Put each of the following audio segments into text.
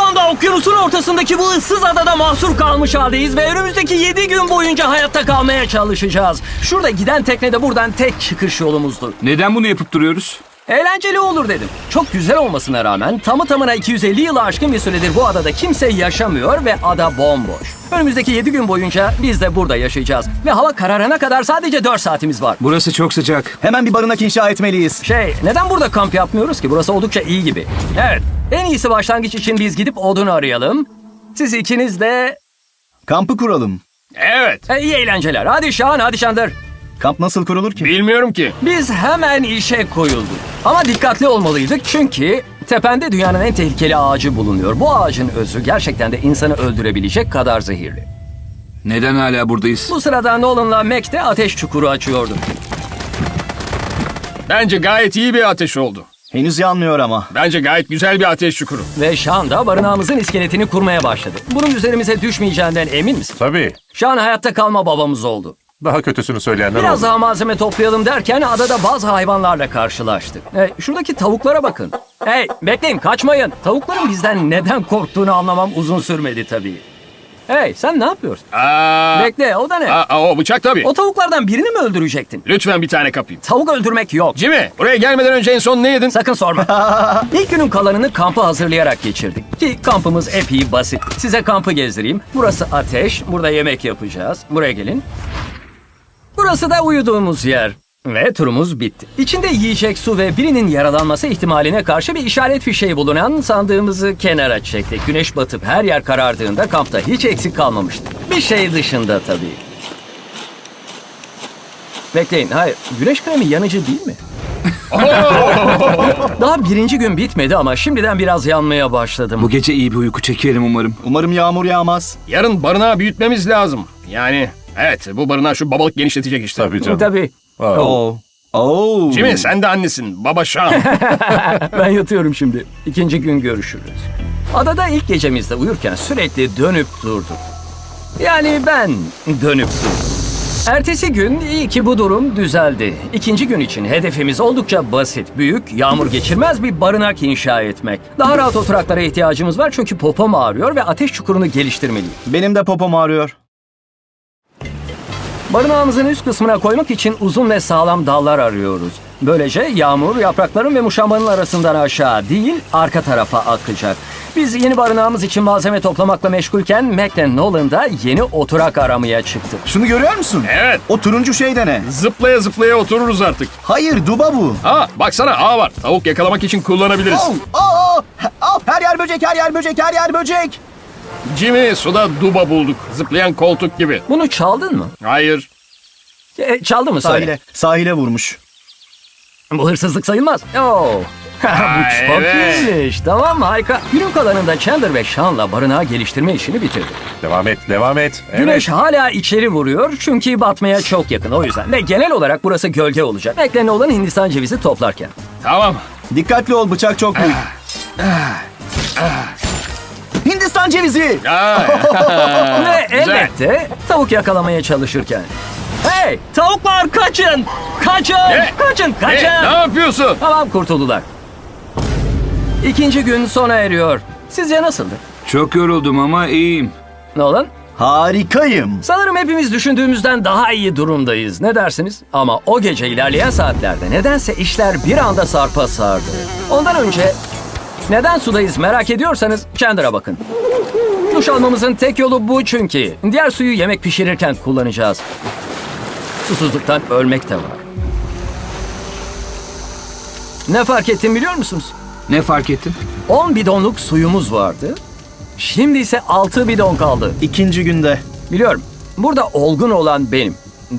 Şu anda okyanusun ortasındaki bu ıssız adada mahsur kalmış haldeyiz ve önümüzdeki 7 gün boyunca hayatta kalmaya çalışacağız. Şurada giden tekne de buradan tek çıkış yolumuzdu. Neden bunu yapıp duruyoruz? Eğlenceli olur dedim. Çok güzel olmasına rağmen tamı tamına 250 yılı aşkın bir süredir bu adada kimse yaşamıyor ve ada bomboş. Önümüzdeki 7 gün boyunca biz de burada yaşayacağız. Ve hava kararana kadar sadece 4 saatimiz var. Burası çok sıcak. Hemen bir barınak inşa etmeliyiz. Şey, neden burada kamp yapmıyoruz ki? Burası oldukça iyi gibi. Evet, en iyisi başlangıç için biz gidip odun arayalım. Siz ikiniz de Kampı kuralım. Evet. e, iyi eğlenceler. Hadi Şahan, hadi Şandır. Kamp nasıl kurulur ki? Bilmiyorum ki. Biz hemen işe koyulduk. Ama dikkatli olmalıydık çünkü tepende dünyanın en tehlikeli ağacı bulunuyor. Bu ağacın özü gerçekten de insanı öldürebilecek kadar zehirli. Neden hala buradayız? Bu sırada Nolan'la Mac de ateş çukuru açıyordu. Bence gayet iyi bir ateş oldu. Henüz yanmıyor ama. Bence gayet güzel bir ateş çukuru. Ve Şahan da barınağımızın iskeletini kurmaya başladı. Bunun üzerimize düşmeyeceğinden emin misin? Tabii. Şahan hayatta kalma babamız oldu. Daha kötüsünü söyleyenler Biraz oldu. daha malzeme toplayalım derken adada bazı hayvanlarla karşılaştık. Hey, şuradaki tavuklara bakın. Hey bekleyin kaçmayın. Tavukların bizden neden korktuğunu anlamam uzun sürmedi tabii. Hey sen ne yapıyorsun? Aa, Bekle o da ne? aa, aa, o bıçak tabii. O tavuklardan birini mi öldürecektin? Lütfen bir tane kapayım. Tavuk öldürmek yok. Jimmy, buraya gelmeden önce en son ne yedin? Sakın sorma. İlk günün kalanını kampı hazırlayarak geçirdik. Ki kampımız epey basit. Size kampı gezdireyim. Burası ateş. Burada yemek yapacağız. Buraya gelin. Burası da uyuduğumuz yer. Ve turumuz bitti. İçinde yiyecek su ve birinin yaralanması ihtimaline karşı bir işaret fişeği bulunan sandığımızı kenara çektik. Güneş batıp her yer karardığında kampta hiç eksik kalmamıştı. Bir şey dışında tabii. Bekleyin, hayır. Güneş kremi yanıcı değil mi? Daha birinci gün bitmedi ama şimdiden biraz yanmaya başladım. Bu gece iyi bir uyku çekerim umarım. Umarım yağmur yağmaz. Yarın barınağı büyütmemiz lazım. Yani evet bu barınağı şu babalık genişletecek işte. Tabii canım. Tabii. Oo. Oo. Jimmy sen de annesin. Baba Şam. Ben yatıyorum şimdi. İkinci gün görüşürüz. Adada ilk gecemizde uyurken sürekli dönüp durduk. Yani ben dönüp durdum. Ertesi gün iyi ki bu durum düzeldi. İkinci gün için hedefimiz oldukça basit. Büyük, yağmur geçirmez bir barınak inşa etmek. Daha rahat oturaklara ihtiyacımız var çünkü popom ağrıyor ve ateş çukurunu geliştirmeliyim. Benim de popom ağrıyor. Barınağımızın üst kısmına koymak için uzun ve sağlam dallar arıyoruz. Böylece yağmur yaprakların ve muşambanın arasından aşağı değil arka tarafa akacak. Biz yeni barınağımız için malzeme toplamakla meşgulken Mac ile Nolan da yeni oturak aramaya çıktı. Şunu görüyor musun? evet. O turuncu şey de ne? Zıplaya zıplaya otururuz artık. Hayır duba bu. Aa baksana ağ var. Tavuk yakalamak için kullanabiliriz. Oh, oh, oh, her yer böcek, her yer böcek, her yer böcek. Jimmy suda duba bulduk. Zıplayan koltuk gibi. Bunu çaldın mı? Hayır. E, çaldı mı söyle? Sahile, sahile vurmuş. Bu hırsızlık sayılmaz. Oo. Bu çok evet. iyiymiş. Tamam harika. Günün kalanında Chandler ve Sean'la barınağı geliştirme işini bitirdik. Devam et, devam et. Evet. Güneş hala içeri vuruyor çünkü batmaya çok yakın o yüzden. Ve genel olarak burası gölge olacak. Beklenen olan Hindistan cevizi toplarken. Tamam. Dikkatli ol bıçak çok büyük. Hindistan cevizi. Aa, Ve güzel. elbette tavuk yakalamaya çalışırken. Hey tavuklar kaçın! Kaçın! Ne? Kaçın! ne, Kaçın! ne yapıyorsun? Tamam kurtuldular. İkinci gün sona eriyor. Sizce nasıldı? Çok yoruldum ama iyiyim. Nolan? Harikayım. Sanırım hepimiz düşündüğümüzden daha iyi durumdayız. Ne dersiniz? Ama o gece ilerleyen saatlerde nedense işler bir anda sarpa sardı. Ondan önce neden sudayız merak ediyorsanız Chandler'a bakın. Duş almamızın tek yolu bu çünkü. Diğer suyu yemek pişirirken kullanacağız. Susuzluktan ölmek de var. Ne fark ettim biliyor musunuz? Ne fark ettin? 10 bidonluk suyumuz vardı. Şimdi ise 6 bidon kaldı. İkinci günde. Biliyorum. Burada olgun olan benim.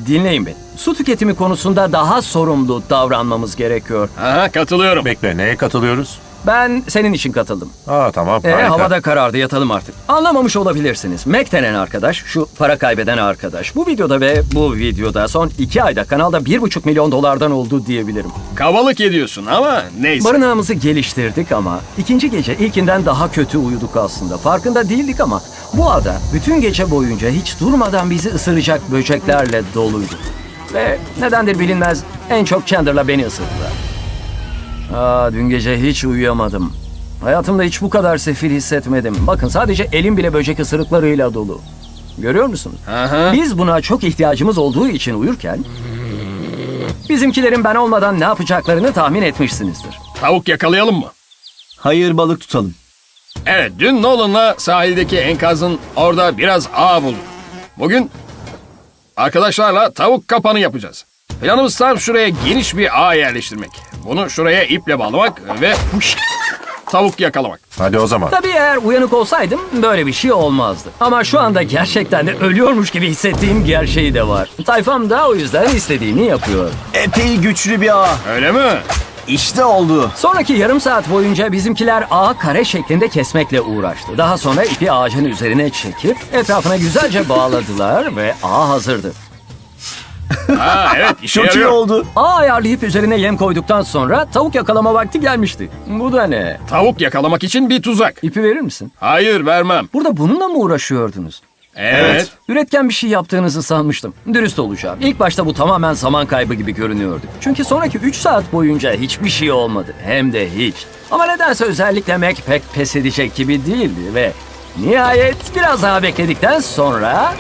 Dinleyin beni. Su tüketimi konusunda daha sorumlu davranmamız gerekiyor. Aha katılıyorum. Bekle, neye katılıyoruz? Ben senin için katıldım. Aa tamam, Ee, harika. havada karardı yatalım artık. Anlamamış olabilirsiniz. Mac denen arkadaş, şu para kaybeden arkadaş. Bu videoda ve bu videoda son iki ayda kanalda bir buçuk milyon dolardan oldu diyebilirim. Kabalık ediyorsun ama neyse. Barınağımızı geliştirdik ama ikinci gece ilkinden daha kötü uyuduk aslında. Farkında değildik ama bu ada bütün gece boyunca hiç durmadan bizi ısıracak böceklerle doluydu. Ve nedendir bilinmez en çok Chandler'la beni ısırdılar. Aa, dün gece hiç uyuyamadım. Hayatımda hiç bu kadar sefil hissetmedim. Bakın sadece elim bile böcek ısırıklarıyla dolu. Görüyor musunuz? Aha. Biz buna çok ihtiyacımız olduğu için uyurken... Bizimkilerin ben olmadan ne yapacaklarını tahmin etmişsinizdir. Tavuk yakalayalım mı? Hayır balık tutalım. Evet, dün Nolan'la sahildeki enkazın orada biraz ağ bulduk. Bugün arkadaşlarla tavuk kapanı yapacağız. Planımız tam şuraya geniş bir ağ yerleştirmek. Bunu şuraya iple bağlamak ve tavuk yakalamak. Hadi o zaman. Tabii eğer uyanık olsaydım böyle bir şey olmazdı. Ama şu anda gerçekten de ölüyormuş gibi hissettiğim gerçeği de var. Tayfam da o yüzden istediğini yapıyor. Epey güçlü bir ağ. Öyle mi? İşte oldu. Sonraki yarım saat boyunca bizimkiler ağı kare şeklinde kesmekle uğraştı. Daha sonra ipi ağacın üzerine çekip etrafına güzelce bağladılar ve ağ hazırdı. Ha evet işe Çok iyi yarıyor. oldu. Ağ ayarlayıp üzerine yem koyduktan sonra tavuk yakalama vakti gelmişti. Bu da ne? Tavuk yakalamak için bir tuzak. İpi verir misin? Hayır vermem. Burada bununla mı uğraşıyordunuz? Evet. Üretken bir şey yaptığınızı sanmıştım. Dürüst olacağım. İlk başta bu tamamen zaman kaybı gibi görünüyordu. Çünkü sonraki 3 saat boyunca hiçbir şey olmadı. Hem de hiç. Ama nedense özellikle Mac pek pes edecek gibi değildi ve nihayet biraz daha bekledikten sonra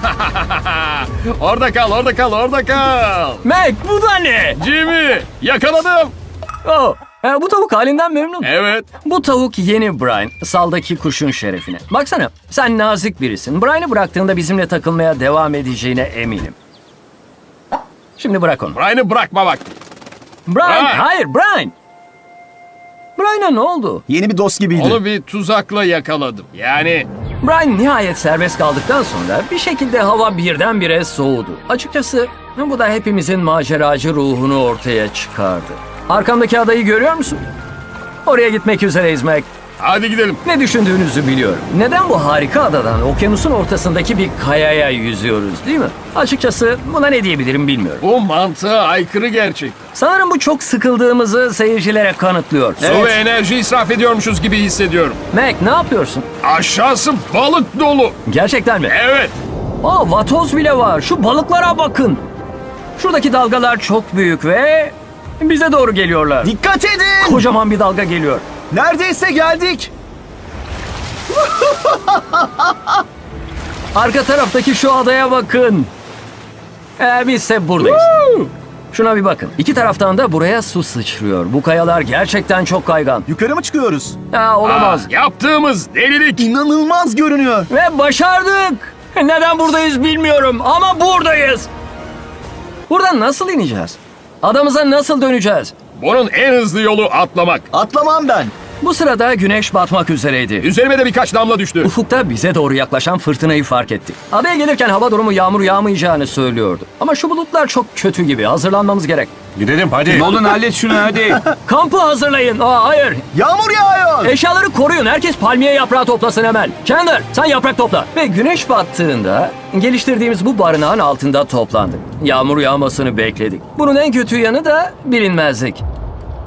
orada kal, orada kal, orada kal. Mac bu da ne? Jimmy yakaladım. Oh, e, bu tavuk halinden memnun. Evet. Bu tavuk yeni Brian, saldaki kuşun şerefine. Baksana, sen nazik birisin. Brian'ı bıraktığında bizimle takılmaya devam edeceğine eminim. Şimdi bırak onu. Brian'ı bırakma bak. Brian, Brian! hayır Brian. Brian'a ne oldu? Yeni bir dost gibiydi. Onu bir tuzakla yakaladım. Yani Brian nihayet serbest kaldıktan sonra bir şekilde hava birdenbire soğudu. Açıkçası bu da hepimizin maceracı ruhunu ortaya çıkardı. Arkamdaki adayı görüyor musun? Oraya gitmek üzereyiz Mac. Hadi gidelim. Ne düşündüğünüzü biliyorum. Neden bu harika adadan okyanusun ortasındaki bir kayaya yüzüyoruz değil mi? Açıkçası buna ne diyebilirim bilmiyorum. Bu mantığa aykırı gerçek. Sanırım bu çok sıkıldığımızı seyircilere kanıtlıyor. Su ve enerji israf ediyormuşuz gibi hissediyorum. Mac ne yapıyorsun? Aşağısı balık dolu. Gerçekten mi? Evet. Aa vatoz bile var. Şu balıklara bakın. Şuradaki dalgalar çok büyük ve bize doğru geliyorlar. Dikkat edin. Kocaman bir dalga geliyor. Neredeyse geldik. Arka taraftaki şu adaya bakın. Ee, bizse buradayız. Şuna bir bakın. İki taraftan da buraya su sıçrıyor. Bu kayalar gerçekten çok kaygan. Yukarı mı çıkıyoruz? Ya olamaz. Aa, yaptığımız delilik. İnanılmaz görünüyor. Ve başardık. Neden buradayız bilmiyorum ama buradayız. Buradan nasıl ineceğiz? Adamıza nasıl döneceğiz? Bunun en hızlı yolu atlamak. Atlamam ben. Bu sırada güneş batmak üzereydi. Üzerime de birkaç damla düştü. Ufukta bize doğru yaklaşan fırtınayı fark ettik. Adaya gelirken hava durumu yağmur yağmayacağını söylüyordu. Ama şu bulutlar çok kötü gibi. Hazırlanmamız gerek. Gidelim hadi. Nolan hallet şunu hadi. Kampı hazırlayın. Aa, hayır. Yağmur yağıyor. Eşyaları koruyun. Herkes palmiye yaprağı toplasın hemen. Chandler sen yaprak topla. Ve güneş battığında geliştirdiğimiz bu barınağın altında toplandık. Yağmur yağmasını bekledik. Bunun en kötü yanı da bilinmezlik.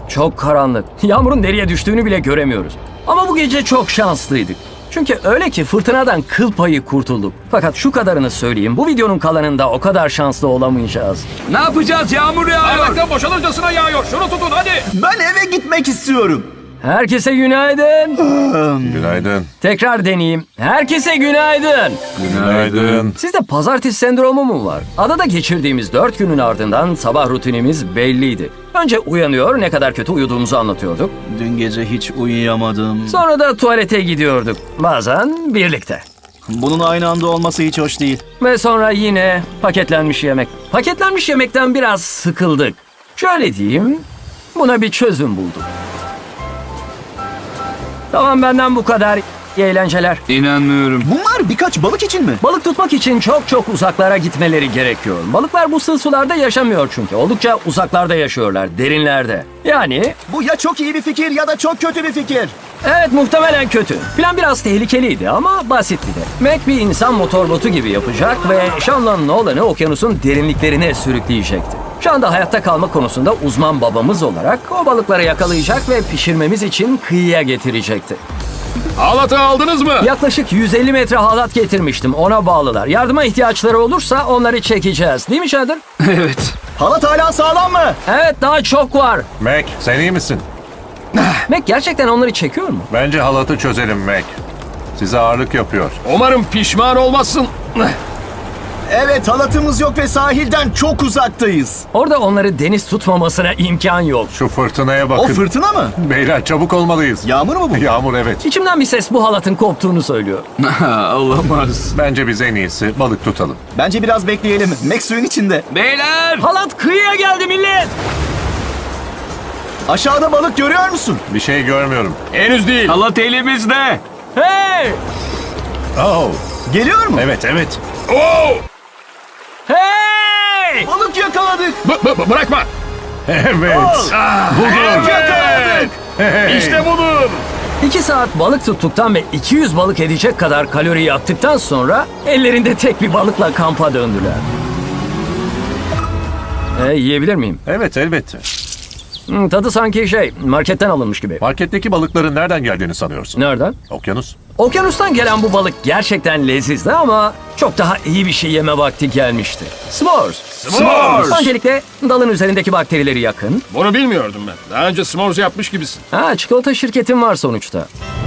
Çok karanlık. Yağmurun nereye düştüğünü bile göremiyoruz. Ama bu gece çok şanslıydık. Çünkü öyle ki fırtınadan kıl payı kurtulduk. Fakat şu kadarını söyleyeyim. Bu videonun kalanında o kadar şanslı olamayacağız. ne yapacağız? Yağmur yağıyor. Bardaktan boşalırcasına yağıyor. Şunu tutun hadi. Ben eve gitmek istiyorum. Herkese günaydın. Günaydın. Tekrar deneyeyim. Herkese günaydın. Günaydın. Sizde pazartesi sendromu mu var? Adada geçirdiğimiz dört günün ardından sabah rutinimiz belliydi. Önce uyanıyor, ne kadar kötü uyuduğumuzu anlatıyorduk. Dün gece hiç uyuyamadım. Sonra da tuvalete gidiyorduk. Bazen birlikte. Bunun aynı anda olması hiç hoş değil. Ve sonra yine paketlenmiş yemek. Paketlenmiş yemekten biraz sıkıldık. Şöyle diyeyim, buna bir çözüm bulduk. Tamam benden bu kadar. İyi eğlenceler. İnanmıyorum. Bunlar birkaç balık için mi? Balık tutmak için çok çok uzaklara gitmeleri gerekiyor. Balıklar bu sığ sularda yaşamıyor çünkü. Oldukça uzaklarda yaşıyorlar, derinlerde. Yani Bu ya çok iyi bir fikir ya da çok kötü bir fikir. evet muhtemelen kötü. Plan biraz tehlikeliydi ama basitti de. Mac bir insan motor botu gibi yapacak ve Sean'la Nolan'ı okyanusun derinliklerine sürükleyecekti. Şu anda hayatta kalma konusunda uzman babamız olarak o balıkları yakalayacak ve pişirmemiz için kıyıya getirecekti. Halatı aldınız mı? Yaklaşık 150 metre halat getirmiştim. Ona bağlılar. Yardıma ihtiyaçları olursa onları çekeceğiz. Değil mi Shader? Evet. Halat hala sağlam mı? Evet daha çok var. Mac sen iyi misin? Mac gerçekten onları çekiyor mu? Bence halatı çözelim Mac. Size ağırlık yapıyor. Umarım pişman olmazsın. Evet halatımız yok ve sahilden çok uzaktayız. Orada onları deniz tutmamasına imkan yok. Şu fırtınaya O bakın. fırtına mı? Beyler çabuk olmalıyız. Yağmur mu bu? Yağmur evet. İçimden bir ses bu halatın koptuğunu söylüyor. Olamaz. Bence biz en iyisi balık tutalım. Bence biraz bekleyelim. Max suyun içinde. Beyler. Halat kıyıya geldi millet. Aşağıda balık görüyor musun? Bir şey görmüyorum. Henüz değil. Halat elimizde. Hey! Oh. Geliyor mu? Evet evet. Oo! Hey! Balık yakaladık. B- b- bırakma. Evet. Balık yakaladık. İşte budur. 2 saat balık tuttuktan ve 200 balık edecek kadar kalori yaktıktan sonra ellerinde tek bir balıkla kampa döndüler. E, yiyebilir miyim? Evet elbette. Hmm, tadı sanki şey marketten alınmış gibi. Marketteki balıkların nereden geldiğini sanıyorsun? Nereden? Okyanus. Okyanustan gelen bu balık gerçekten lezizdi ama çok daha iyi bir şey yeme vakti gelmişti. S'mores. S'mores. Öncelikle dalın üzerindeki bakterileri yakın. Bunu bilmiyordum ben. Daha önce s'mores yapmış gibisin. Ha çikolata şirketin var sonuçta.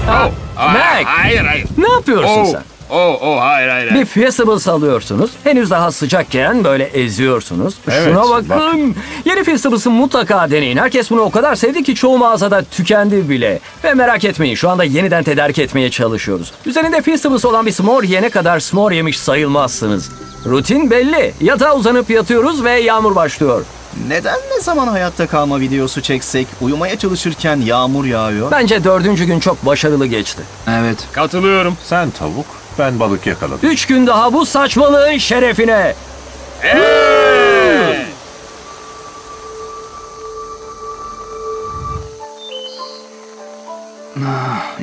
Ha, Oh. Aa, Mac Hayır hayır. ne yapıyorsun Oh. sen? Oh, oh, hayır hayır. Bir hayır. Feastables alıyorsunuz. Henüz daha sıcakken böyle eziyorsunuz. Evet, Şuna bakın. Yeni Feastables'ı mutlaka deneyin. Herkes bunu o kadar sevdi ki çoğu mağazada tükendi bile. Ve merak etmeyin şu anda yeniden tedarik etmeye çalışıyoruz. Üzerinde Feastables olan bir s'more yene kadar s'more yemiş sayılmazsınız. Rutin belli. Yatağa uzanıp yatıyoruz ve yağmur başlıyor. Neden ne zaman hayatta kalma videosu çeksek uyumaya çalışırken yağmur yağıyor? Bence dördüncü gün çok başarılı geçti. Evet. Katılıyorum. Sen tavuk, ben balık yakaladım. Üç gün daha bu saçmalığın şerefine. Hey!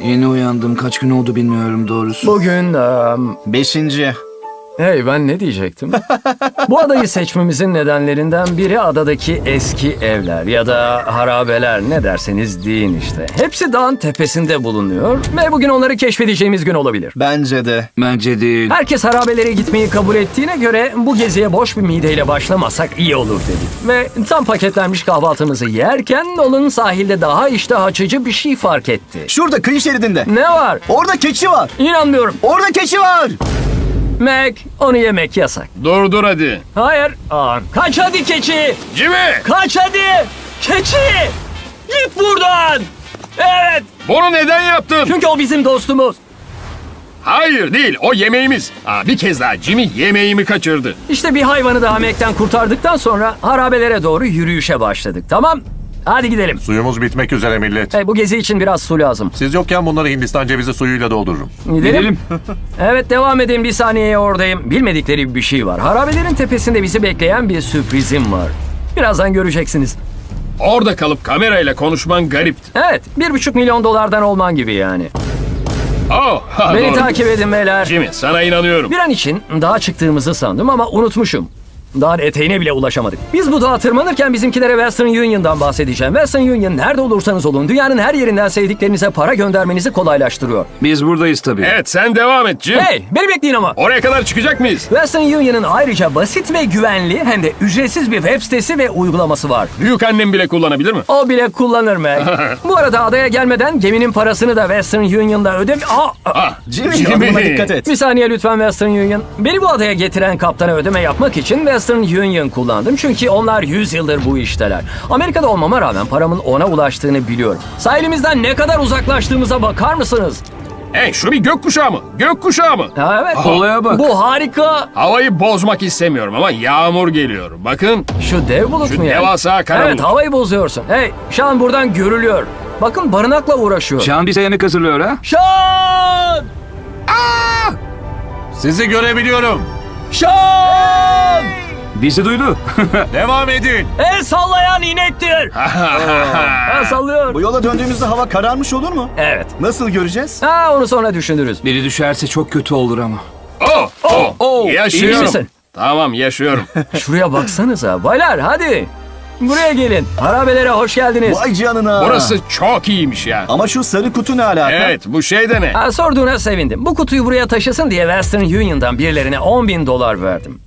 Yeni uyandım. Kaç gün oldu bilmiyorum doğrusu. Bugün... em, Beşinci. Hey ben ne diyecektim? Bu adayı seçmemizin nedenlerinden biri adadaki eski evler ya da harabeler ne derseniz deyin işte. Hepsi dağın tepesinde bulunuyor ve bugün onları keşfedeceğimiz gün olabilir. Bence de. Bence değil. Herkes harabelere gitmeyi kabul ettiğine göre bu geziye boş bir mideyle başlamasak iyi olur dedik. Ve tam paketlenmiş kahvaltımızı yerken Nolan sahilde daha iştah açıcı bir şey fark etti. Şurada kıyı şeridinde. Ne var? Orada keçi var. İnanmıyorum. Orada keçi var. Mac onu yemek yasak. Dur dur hadi. Hayır. Aa, kaç hadi keçi. Jimmy! Kaç hadi! Keçi! Git buradan! Evet! Bunu neden yaptın? Çünkü o bizim dostumuz. Hayır değil. O yemeğimiz. Aa, bir kez daha Jimmy yemeğimi kaçırdı. İşte bir hayvanı da Mek'ten kurtardıktan sonra harabelere doğru yürüyüşe başladık. Tamam? Hadi gidelim. Suyumuz bitmek üzere millet. Hey, bu gezi için biraz su lazım. Siz yokken bunları Hindistan cevizi suyuyla doldururum. Gidelim. Gidelim. Evet devam edin bir saniyeye oradayım. Bilmedikleri bir şey var. Harabelerin tepesinde bizi bekleyen bir sürprizim var. Birazdan göreceksiniz. Orada kalıp kamerayla konuşman garipti. Evet, bir buçuk milyon dolardan olman gibi yani. Oh, ha, Beni doğru. takip edin beyler. Jimmy sana inanıyorum. Bir an için dağa çıktığımızı sandım ama unutmuşum. Dağın eteğine bile ulaşamadık. Biz bu dağa tırmanırken bizimkilere Western Union'dan bahsedeceğim. Western Union nerede olursanız olun dünyanın her yerinden sevdiklerinize para göndermenizi kolaylaştırıyor. Biz buradayız tabii. Evet sen devam et Jim. Hey beni bekleyin ama. Oraya kadar çıkacak mıyız? Western Union'ın ayrıca basit ve güvenli hem de ücretsiz bir web sitesi ve uygulaması var. Büyük annem bile kullanabilir mi? O bile kullanır mı? bu arada adaya gelmeden geminin parasını da Western Union'da ödem... Aa, Ah, Jimmy, adımına dikkat et. Bir saniye lütfen Western Union. Beni bu adaya getiren kaptana ödeme yapmak için Western Union kullandım. Çünkü onlar 100 yıldır bu işteler. Amerika'da olmama rağmen paramın ona ulaştığını biliyorum. Sahilimizden ne kadar uzaklaştığımıza bakar mısınız? Hey şu bir gökkuşağı mı? Gökkuşağı mı? Ha, evet. Olaya bak. Bu harika. Havayı bozmak istemiyorum ama yağmur geliyor. Bakın Şu dev bulut Şu mu yani? devasa kara Evet bulut. havayı bozuyorsun. Hey Şan buradan görülüyor. Bakın barınakla uğraşıyor. Şan bize yemek hazırlıyor ha. Şan! Sizi görebiliyorum. Şan! Bizi duydu. Devam edin. El sallayan inektir. El sallıyor. Bu yola döndüğümüzde hava kararmış olur mu? Evet. Nasıl göreceğiz? Ha onu sonra düşünürüz. Biri düşerse çok kötü olur ama. oh, oh, Oh, İyi yaşıyorum. misin? Tamam yaşıyorum. Şuraya baksanıza. Baylar hadi. Buraya gelin. Harabelere hoş geldiniz. Vay canına. Burası çok iyiymiş ya. Ama şu sarı kutu ne alaka? Evet bu şey de ne? Ha, sorduğuna sevindim. Bu kutuyu buraya taşısın diye Western Union'dan birilerine 10 bin dolar verdim.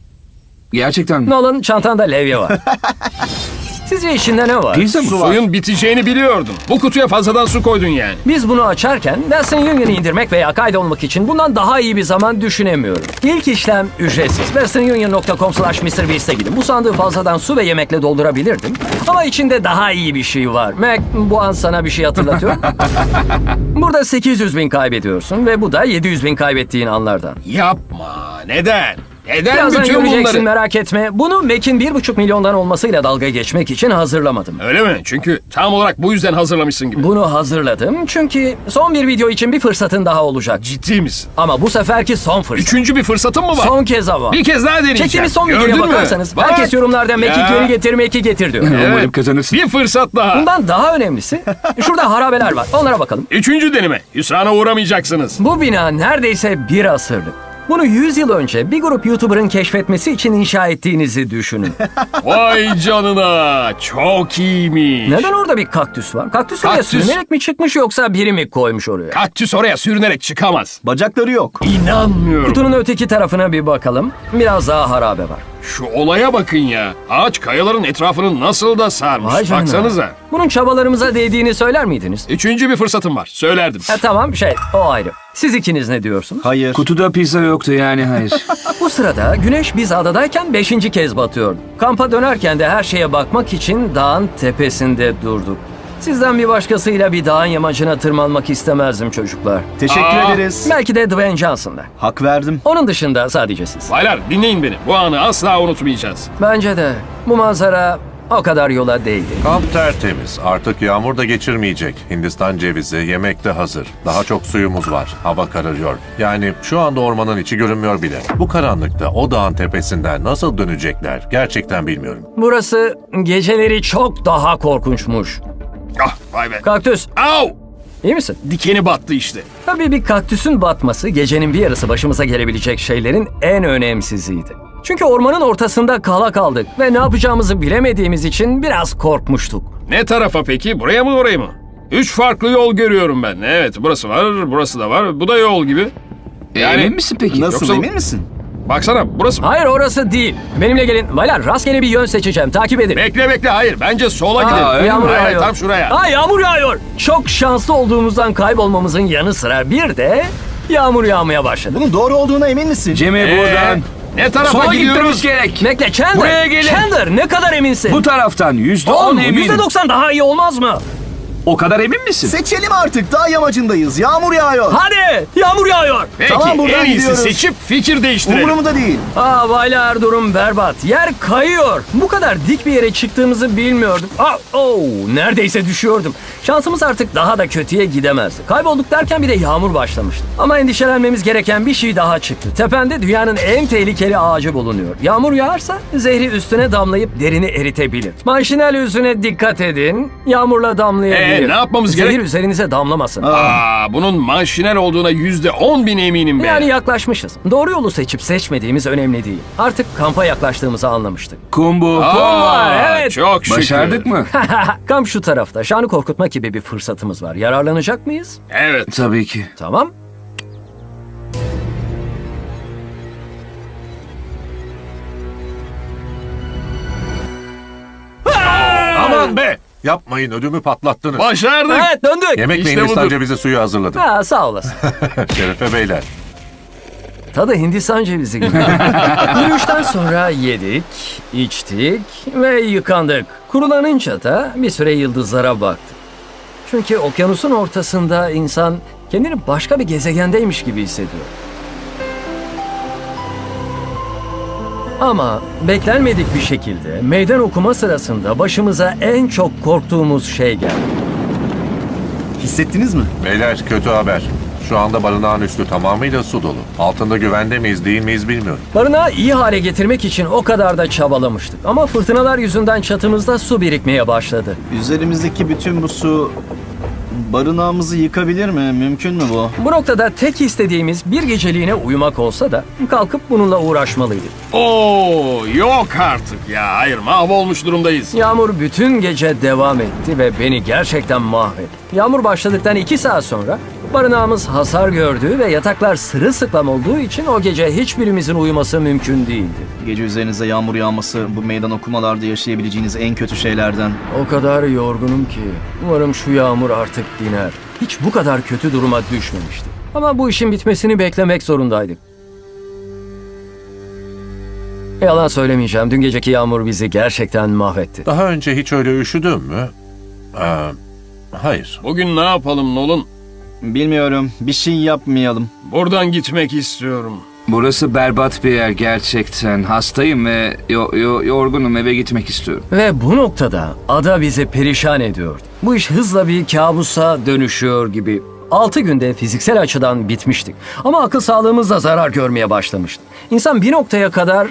Gerçekten mi? Nolan çantanda levye var. Sizce içinde ne var? Pizza mı? Suyun biteceğini biliyordum. Bu kutuya fazladan su koydun yani. Biz bunu açarken Western Union'ı indirmek veya kaydolmak için bundan daha iyi bir zaman düşünemiyorum. İlk işlem ücretsiz. westernunion.com slash MrBeast'e gidin. Bu sandığı fazladan su ve yemekle doldurabilirdim. Ama içinde daha iyi bir şey var. Mac bu an sana bir şey hatırlatıyor. Burada 800 bin kaybediyorsun ve bu da 700 bin kaybettiğin anlardan. Yapma. Neden? Neden Birazdan bütün göreceksin bunları? merak etme. Bunu Mac'in 1,5 milyondan olmasıyla dalga geçmek için hazırlamadım. Öyle mi? Çünkü tam olarak bu yüzden hazırlamışsın gibi. Bunu hazırladım çünkü son bir video için bir fırsatın daha olacak. Ciddi misin? Ama bu seferki son fırsat. Üçüncü bir fırsatın mı var? Son kez ama. Bir kez daha deneyeceğim. Çektiğimiz son Gördün videoya mü? bakarsanız Bak. herkes yorumlarda Mac'i Ya. geri getir, Mac'i getir diyor. Umarım kazanırsın. Bir fırsat daha. Bundan daha önemlisi şurada harabeler var. Onlara bakalım. Üçüncü deneme. Hüsrana uğramayacaksınız. Bu bina neredeyse bir asırlık. Bunu 100 yıl önce bir grup YouTuber'ın keşfetmesi için inşa ettiğinizi düşünün. Vay canına. Çok iyiymiş. Neden orada bir kaktüs var? Kaktüs oraya Kaktüs. sürünerek mi çıkmış yoksa biri mi koymuş oraya? Kaktüs oraya sürünerek çıkamaz. Bacakları yok. İnanmıyorum. Kutunun öteki tarafına bir bakalım. Biraz daha harabe var. Şu olaya bakın ya. Ağaç kayaların etrafını nasıl da sarmış. Vay canına. Baksanıza. Bunun çabalarımıza değdiğini söyler miydiniz? Üçüncü bir fırsatım var. Söylerdim. E, tamam şey o ayrı. Siz ikiniz ne diyorsunuz? Hayır. Kutuda pizza yoktu yani hayır. Bu sırada güneş biz adadayken beşinci kez batıyordu. Kampa dönerken de her şeye bakmak için dağın tepesinde durduk. Sizden bir başkasıyla bir dağın yamacına tırmanmak istemezdim çocuklar. Teşekkür Aa. ederiz. Belki de Dwayne Johnson'da. Hak verdim. Onun dışında sadece siz. Baylar dinleyin beni. Bu anı asla unutmayacağız. Bence de bu manzara o kadar yola değdi. Kamp tertemiz. Artık yağmur da geçirmeyecek. Hindistan cevizi, yemek de hazır. Daha çok suyumuz var. Hava kararıyor. Yani şu anda ormanın içi görünmüyor bile. Bu karanlıkta o dağın tepesinden nasıl dönecekler gerçekten bilmiyorum. Burası geceleri çok daha korkunçmuş. Ah vay be. Kaktüs, Au! iyi misin? Dikeni battı işte. Tabii bir kaktüsün batması gecenin bir yarısı başımıza gelebilecek şeylerin en önemsiziydi. Çünkü ormanın ortasında kala kaldık ve ne yapacağımızı bilemediğimiz için biraz korkmuştuk. Ne tarafa peki? Buraya mı oraya mı? Üç farklı yol görüyorum ben. Evet burası var, burası da var. Bu da yol gibi. Yani- Emin misin peki? Nasıl Yoksa- emin misin? Baksana burası mı? Hayır orası değil. Benimle gelin. Baylar rastgele bir yön seçeceğim. Takip edin. Bekle bekle hayır. Bence sola Aa, gidelim. öyle mi? yağmur Hayır, yağıyor. tam şuraya. Aa, yağmur yağıyor. Çok şanslı olduğumuzdan kaybolmamızın yanı sıra bir de yağmur yağmaya başladı. Bunun doğru olduğuna emin misin? Cem'i Ee, buradan. ne tarafa Sola gidiyoruz? gitmemiz gerek. Bekle Chandler. Buraya gelin. Chandler ne kadar eminsin? Bu taraftan yüzde Oğlum, on eminim. %90 daha iyi olmaz mı? O kadar emin misin? Seçelim artık. Dağ yamacındayız. Yağmur yağıyor. Hadi yağmur yağıyor. Peki Tamam, buradan en iyisi gidiyoruz. seçip fikir değiştirelim. Umurumda değil. Aa baylar durum berbat. Yer kayıyor. Bu kadar dik bir yere çıktığımızı bilmiyordum. Aa, oh, neredeyse düşüyordum. Şansımız artık daha da kötüye gidemezdi. Kaybolduk derken bir de yağmur başlamıştı. Ama endişelenmemiz gereken bir şey daha çıktı. Tepende dünyanın en tehlikeli ağacı bulunuyor. Yağmur yağarsa zehri üstüne damlayıp derini eritebilir. Manşinel yüzüne dikkat edin. Yağmurla damlayabilir. Ee, ne yapmamız Zehir gerek? üzerinize damlamasın. Aa, bunun manşinel olduğuna yüzde on bin eminim ben. Yani yaklaşmışız. Doğru yolu seçip seçmediğimiz önemli değil. Artık kampa yaklaştığımızı anlamıştık. Kumbu. Aa, evet. Çok şükür. Başardık mı? Kamp şu tarafta. Şanı korkutma gibi bir fırsatımız var. Yararlanacak mıyız? Evet. Tabii ki. Tamam. Aman be! Yapmayın ödümü patlattınız. Başardık. Evet döndük. Yemek İşte budur. cevizi suyu hazırladım. Ha, sağ olasın. Şerefe beyler. Tadı Hindistan cevizi gibi. Yürüyüşten sonra yedik, içtik ve yıkandık. Kurulanınca da bir süre yıldızlara baktık. Çünkü okyanusun ortasında insan kendini başka bir gezegendeymiş gibi hissediyor. Ama beklenmedik bir şekilde meydan okuma sırasında başımıza en çok korktuğumuz şey geldi. Hissettiniz mi? Beyler kötü haber. Şu anda barınağın üstü tamamıyla su dolu. Altında güvende miyiz değil miyiz bilmiyorum. Barınağı iyi hale getirmek için o kadar da çabalamıştık. Ama fırtınalar yüzünden çatımızda su birikmeye başladı. Üzerimizdeki bütün bu su Barınağımızı yıkabilir mi? Mümkün mü bu? Bu noktada tek istediğimiz bir geceliğine uyumak olsa da kalkıp bununla uğraşmalıydık. Oo yok artık ya. Hayır mahvolmuş durumdayız. Yağmur bütün gece devam etti ve beni gerçekten mahvetti. Yağmur başladıktan iki saat sonra barınağımız hasar gördü ve yataklar sırılsıklam olduğu için o gece hiçbirimizin uyuması mümkün değildi. Gece üzerinize yağmur yağması bu meydan okumalarda yaşayabileceğiniz en kötü şeylerden. O kadar yorgunum ki umarım şu yağmur artık diner. Hiç bu kadar kötü duruma düşmemişti. Ama bu işin bitmesini beklemek zorundaydık. Yalan söylemeyeceğim. Dün geceki yağmur bizi gerçekten mahvetti. Daha önce hiç öyle üşüdün mü? Ee, hayır. Bugün ne yapalım Nolan? Bilmiyorum. Bir şey yapmayalım. Buradan gitmek istiyorum. Burası berbat bir yer gerçekten. Hastayım ve yo- yo- yorgunum eve gitmek istiyorum. Ve bu noktada ada bizi perişan ediyordu. Bu iş hızla bir kabusa dönüşüyor gibi. 6 günde fiziksel açıdan bitmiştik. Ama akıl sağlığımız da zarar görmeye başlamıştı. İnsan bir noktaya kadar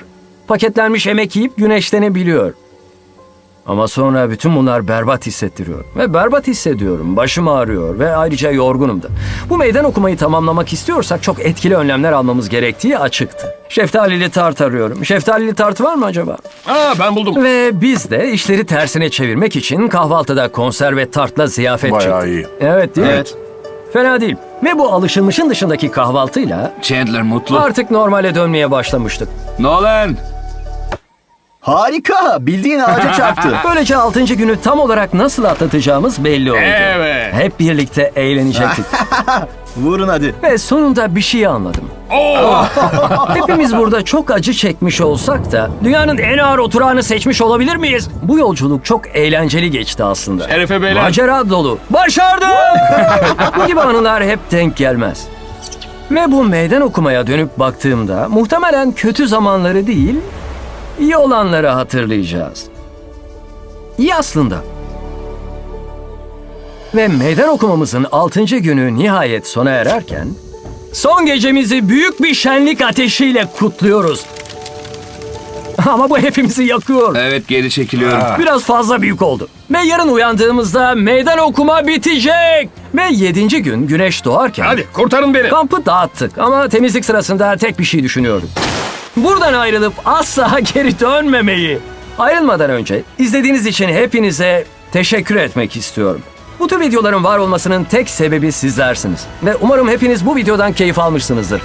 paketlenmiş emek yiyip güneşlenebiliyor. Ama sonra bütün bunlar berbat hissettiriyor. Ve berbat hissediyorum. Başım ağrıyor ve ayrıca yorgunum da. Bu meydan okumayı tamamlamak istiyorsak çok etkili önlemler almamız gerektiği açıktı. Şeftalili tart arıyorum. Şeftalili tart var mı acaba? Aa ben buldum. Ve biz de işleri tersine çevirmek için kahvaltıda konserve tartla ziyafet Bayağı çektik. iyi. Evet değil mi? Evet. Fena değil. Ve bu alışılmışın dışındaki kahvaltıyla Chandler mutlu. artık normale dönmeye başlamıştık. Nolan! Harika! Bildiğin ağaca çarptı. Böylece 6. günü tam olarak nasıl atlatacağımız belli oldu. Evet. Hep birlikte eğlenecektik. Vurun hadi. Ve sonunda bir şey anladım. Oo. Hepimiz burada çok acı çekmiş olsak da dünyanın en ağır oturağını seçmiş olabilir miyiz? Bu yolculuk çok eğlenceli geçti aslında. Şerefe beyler. Macera dolu. Başardım! bu gibi anılar hep denk gelmez. Ve bu meydan okumaya dönüp baktığımda muhtemelen kötü zamanları değil, iyi olanları hatırlayacağız. İyi aslında. Ve meydan okumamızın 6. günü nihayet sona ererken son gecemizi büyük bir şenlik ateşiyle kutluyoruz. Ama bu hepimizi yakıyor. Evet geri çekiliyorum. Biraz fazla büyük oldu. Ve yarın uyandığımızda meydan okuma bitecek. Ve yedinci gün güneş doğarken Hadi kurtarın beni. kampı dağıttık. Ama temizlik sırasında tek bir şey düşünüyordum. Buradan ayrılıp asla geri dönmemeyi. Ayrılmadan önce izlediğiniz için hepinize teşekkür etmek istiyorum. Bu tür videoların var olmasının tek sebebi sizlersiniz. Ve umarım hepiniz bu videodan keyif almışsınızdır.